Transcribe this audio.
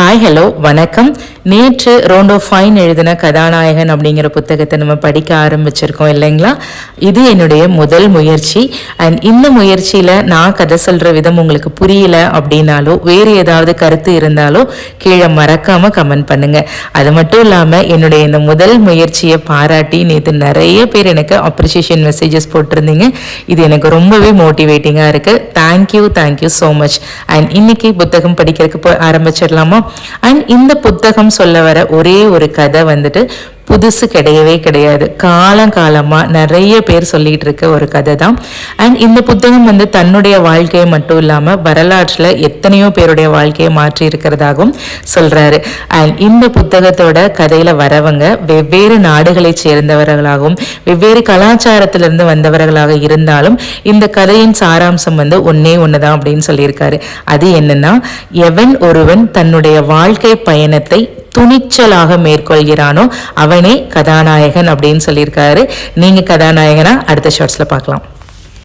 Hi hello வணக்கம். நேற்று rondo fine எழுதின கதாநாயகன் அப்படிங்கிற புத்தகத்தை நம்ம படிக்க ஆரம்பிச்சிருக்கோம் இல்லைங்களா? இது என்னுடைய முதல் முயற்சி. அண்ட் இந்த முயற்சியில் நான் கதை சொல்கிற விதம் உங்களுக்கு புரியல அப்படின்னாலோ வேறு ஏதாவது கருத்து இருந்தாலோ கீழே மறக்காமல் கமெண்ட் பண்ணுங்கள் அது மட்டும் இல்லாமல் என்னுடைய இந்த முதல் முயற்சியை பாராட்டி நேற்று நிறைய பேர் எனக்கு அப்ரிசியேஷன் மெசேஜஸ் போட்டிருந்தீங்க. இது எனக்கு ரொம்பவே மோட்டிவேட்டிங்காக இருக்குது thank you thank you so much and இன்னைக்கு புத்தகம் படிக்கிறதுக்கு போ ஆரம்பிச்சிடலாமா? அண்ட் இந்த புத்தகம் சொல்ல வர ஒரே ஒரு கதை வந்துட்டு புதுசு கிடையவே கிடையாது. காலங்காலமாக நிறைய பேர் சொல்லிகிட்டு இருக்க ஒரு கதை தான் அண்ட் இந்த புத்தகம் வந்து தன்னுடைய வாழ்க்கையை மட்டும் இல்லாமல் வரலாற்றில் எத்தனையோ பேருடைய வாழ்க்கையை மாற்றி இருக்கிறதாகவும் சொல்கிறாரு அண்ட் இந்த புத்தகத்தோட கதையில் வரவங்க வெவ்வேறு நாடுகளை சேர்ந்தவர்களாகவும் வெவ்வேறு கலாச்சாரத்திலிருந்து வந்தவர்களாக இருந்தாலும் இந்த கதையின் சாராம்சம் வந்து ஒன்றே ஒன்று தான் அப்படின்னு சொல்லியிருக்காரு. அது என்னன்னா எவன் ஒருவன் தன்னுடைய வாழ்க்கை பயணத்தை துணிச்சலாக மேற்கொள்கிறானோ அவனே கதாநாயகன் அப்படின்னு சொல்லியிருக்காரு. நீங்க கதாநாயகனா அடுத்த ஷார்ட்ஸ்ல பார்க்கலாம்.